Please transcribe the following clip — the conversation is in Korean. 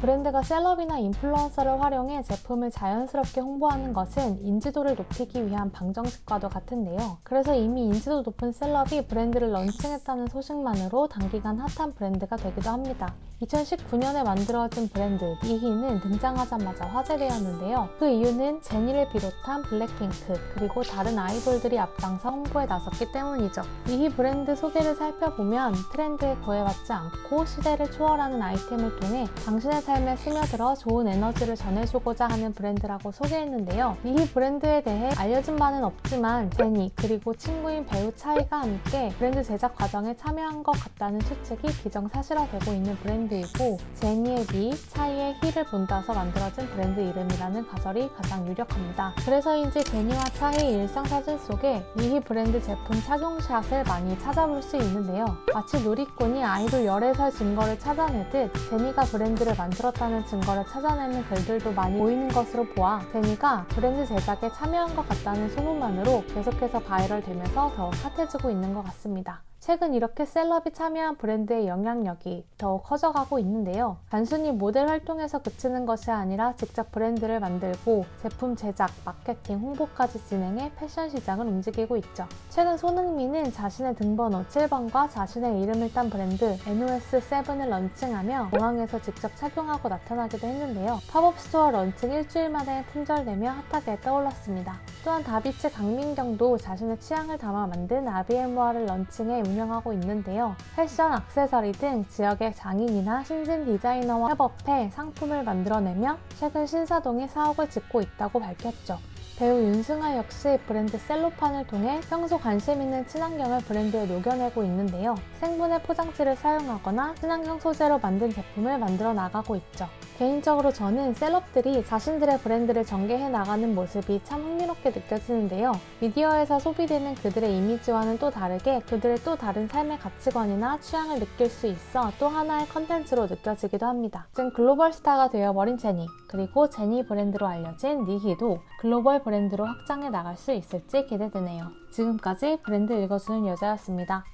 브랜드가 셀럽이나 인플루언서를 활용해 제품을 자연스럽게 홍보하는 것은 인지도를 높이기 위한 방정식과도 같은데요. 그래서 이미 인지도 높은 셀럽이 브랜드를 런칭했다는 소식만으로 단기간 핫한 브랜드가 되기도 합니다. 2019년에 만들어진 브랜드 니히는 등장하자마자 화제되었는데요. 그 이유는 제니를 비롯한 블랙핑크 그리고 다른 아이돌들이 앞장서 홍보에 나섰기 때문이죠. 니히 브랜드 소개를 살펴보면 트렌드에 구애받지 않고 시대를 초월하는 아이템을 통해 당신의 삶에 스며들어 좋은 에너지를 전해주고자 하는 브랜드라고 소개했는데요. 니히 브랜드에 대해 알려진 바는 없지만 제니 그리고 친구인 배우 차이가 함께 브랜드 제작 과정에 참여한 것 같다는 추측이 기정사실화되고 있는 브랜드이고 제니의 니, 차이의 히를 본따서 만들어진 브랜드 이름이라는 가설이 가장 유력합니다. 그래서인지 제니와 차이의 일상 사진 속에 니히 브랜드 제품 착용샷을 많이 찾아볼 수 있는데요. 마치 누리꾼이 아이돌 열애설 증거를 찾아내듯 제니가 브랜드를 만들 었다는 증거를 찾아내는 글들도 많이 보이는 것으로 보아 제니가 브랜드 제작에 참여한 것 같다는 소문만으로 계속해서 바이럴 되면서 더욱 핫해지고 있는 것 같습니다. 최근 이렇게 셀럽이 참여한 브랜드의 영향력이 더욱 커져가고 있는데요. 단순히 모델 활동에서 그치는 것이 아니라 직접 브랜드를 만들고 제품 제작, 마케팅, 홍보까지 진행해 패션 시장을 움직이고 있죠. 최근 손흥민은 자신의 등번호 7번과 자신의 이름을 딴 브랜드 NOS7을 런칭하며 공항에서 직접 착용하고 나타나기도 했는데요. 팝업 스토어 런칭 일주일 만에 품절되며 핫하게 떠올랐습니다. 또한 다비치 강민경도 자신의 취향을 담아 만든 아비에모아를 런칭해 운영하고 있는데요. 패션, 액세서리 등 지역의 장인이나 신진 디자이너와 협업해 상품을 만들어내며 최근 신사동에 사옥을 짓고 있다고 밝혔죠. 배우 윤승아 역시 브랜드 셀로판을 통해 평소 관심 있는 친환경을 브랜드에 녹여내고 있는데요. 생분해 포장지를 사용하거나 친환경 소재로 만든 제품을 만들어 나가고 있죠. 개인적으로 저는 셀럽들이 자신들의 브랜드를 전개해 나가는 모습이 참 흥미롭게 느껴지는데요. 미디어에서 소비되는 그들의 이미지와는 또 다르게 그들의 또 다른 삶의 가치관이나 취향을 느낄 수 있어 또 하나의 컨텐츠로 느껴지기도 합니다. 지금 글로벌 스타가 되어버린 제니, 그리고 제니 브랜드로 알려진 니히도 글로벌 브랜드로 확장해 나갈 수 있을지 기대되네요. 지금까지 브랜드 읽어주는 여자였습니다.